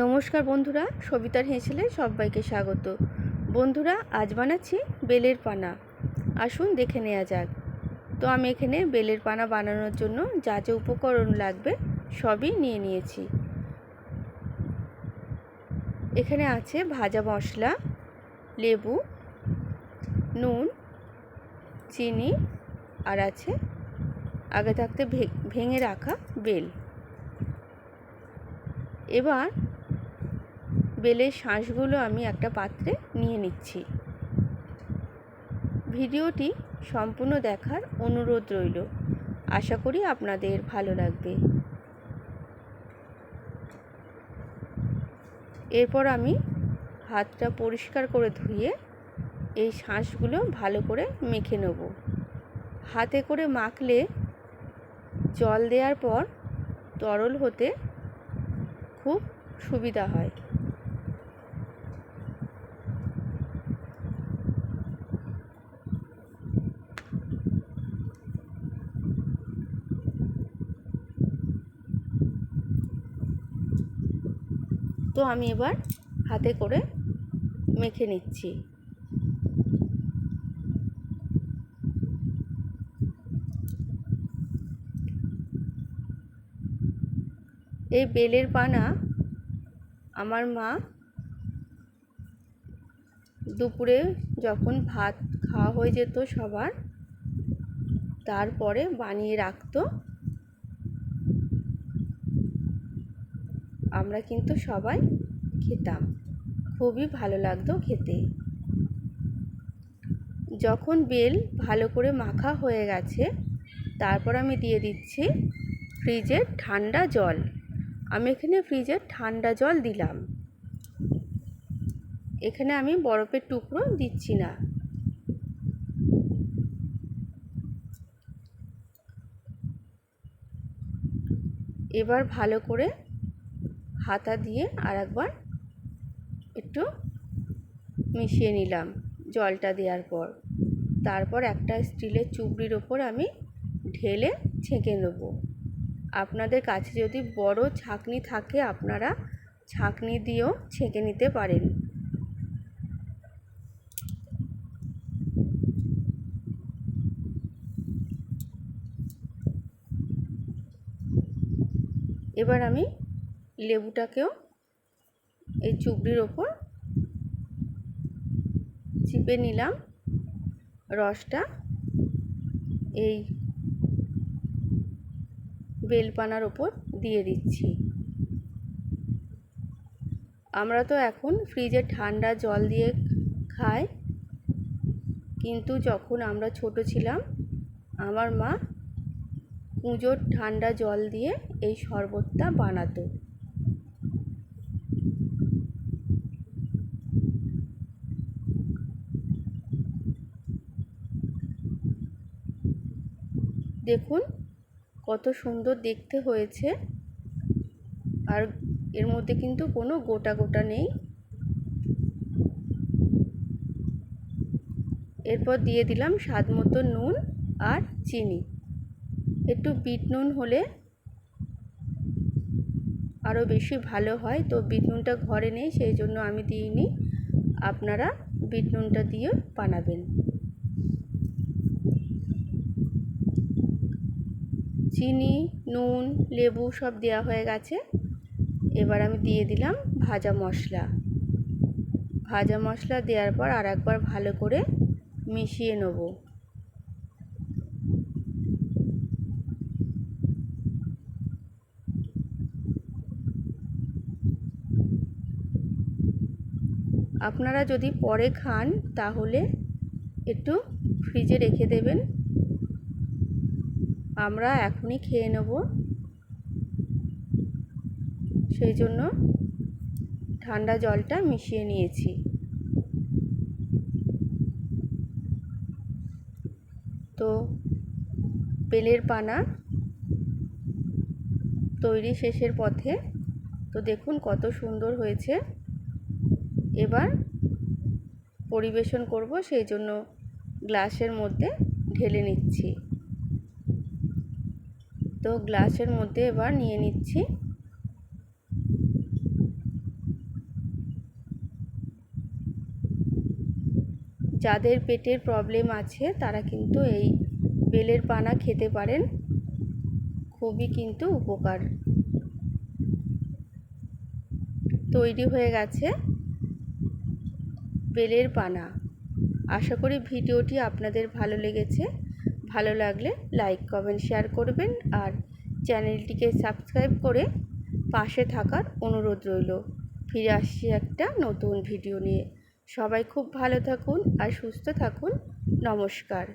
নমস্কার বন্ধুরা, সবিতার হেঁসেলে সবাইকে স্বাগত। বন্ধুরা, আজ বানাচ্ছি বেলের পানা। আসুন দেখে নেওয়া যাক। তো আমি এখানে বেলের পানা বানানোর জন্য যা যা উপকরণ লাগবে সবই নিয়ে নিয়েছি। এখানে আছে ভাজা মশলা, লেবু, নুন, চিনি, আর আছে আগে থাকতে ভেঙে রাখা বেল। এবার বেলের শাঁসগুলো আমি একটা পাত্রে নিয়ে নিচ্ছি। ভিডিওটি সম্পূর্ণ দেখার অনুরোধ রইল। আশা করি আপনাদের ভালো লাগবে। এরপর আমি হাতটা পরিষ্কার করে ধুয়ে এই শাঁসগুলো ভালো করে মেখে নেব। হাতে করে মাখলে জল দেওয়ার পর তরল হতে খুব সুবিধা হয়। তো আমি এবার হাতে করে মেখে নিচ্ছি। এই বেলের পানা আমার মা দুপুরে যখন ভাত খাওয়া হয়ে যেত সবার, তারপরে বানিয়ে রাখতো। আমরা কিন্তু সবাই খেতাম। খুবই ভালো লাগতো খেতে। যখন বেল ভালো করে মাখা হয়ে গেছে, তারপর আমি দিয়ে দিচ্ছি ফ্রিজের ঠান্ডা জল। আমি এখানে ফ্রিজে ঠান্ডা জল দিলাম। এখানে আমি বরফের টুকরো দিচ্ছি না। এবার ভালো করে হাতা দিয়ে আর একবার একটু মিশিয়ে নিলাম জলটা দেওয়ার পর। তারপর একটা স্টিলের চুবড়ির ওপর আমি ঢেলে ছেঁকে নেব। আপনাদের কাছে যদি বড় ছাঁকনি থাকে, আপনারা ছাঁকনি দিয়েও ছেঁকে নিতে পারেন। এবার আমি লেবুটাকেও এই চুবড়ির ওপর চিপে নিলাম। রসটা এই বেলপানার ওপর দিয়ে দিচ্ছি। আমরা তো এখন ফ্রিজে ঠান্ডা জল দিয়ে খাই, কিন্তু যখন আমরা ছোট ছিলাম, আমার মা কুঁজোর ঠান্ডা জল দিয়ে এই শরবতটা বানাতো। দেখুন, কত সুন্দর দেখতে হয়েছে। আর এর মধ্যে কিন্তু কোনো গোটা গোটা নেই। এরপর দিয়ে দিলাম স্বাদ মতো নুন আর চিনি। একটু বিট নুন হলে আরও বেশি ভালো হয়। তো বিট নুনটা ঘরে নেই, সেই জন্য আমি দিইনি। আপনারা বিট নুনটা দিয়ে বানাবেন। চিনি, নুন, লেবু সব দেওয়া হয়ে গেছে। এবার আমি দিয়ে দিলাম ভাজা মশলা। ভাজা মশলা দেওয়ার পর আর একবার ভালো করে মিশিয়ে নেব। আপনারা যদি পরে খান, তাহলে একটু ফ্রিজে রেখে দেবেন। আমরা এখনই খেয়ে নেব। সেই জন্য ঠান্ডা জলটা মিশিয়ে নিয়েছি। তো বেলের পানা তৈরি শেষের পথে, তো দেখুন কত সুন্দর হয়েছে। এবার পরিবেশন করব, সেই জন্য গ্লাসের মধ্যে ঢেলে নিচ্ছি। তো গ্লাসের মধ্যে এবার নিয়ে নিচ্ছি। যাদের পেটের প্রবলেম আছে, তারা কিন্তু এই বেলের পানা খেতে পারেন। খুবই কিন্তু উপকার। তৈরি হয়ে গেছে বেলের পানা। আশা করি ভিডিওটি আপনাদের ভালো লেগেছে। ভালো লাগলে লাইক কমেন্ট শেয়ার করবেন আর চ্যানেলটিকে সাবস্ক্রাইব করে পাশে থাকার অনুরোধ রইল। ফিরে আসছি একটা নতুন ভিডিও নিয়ে। সবাই খুব ভালো থাকুন আর সুস্থ থাকুন। নমস্কার।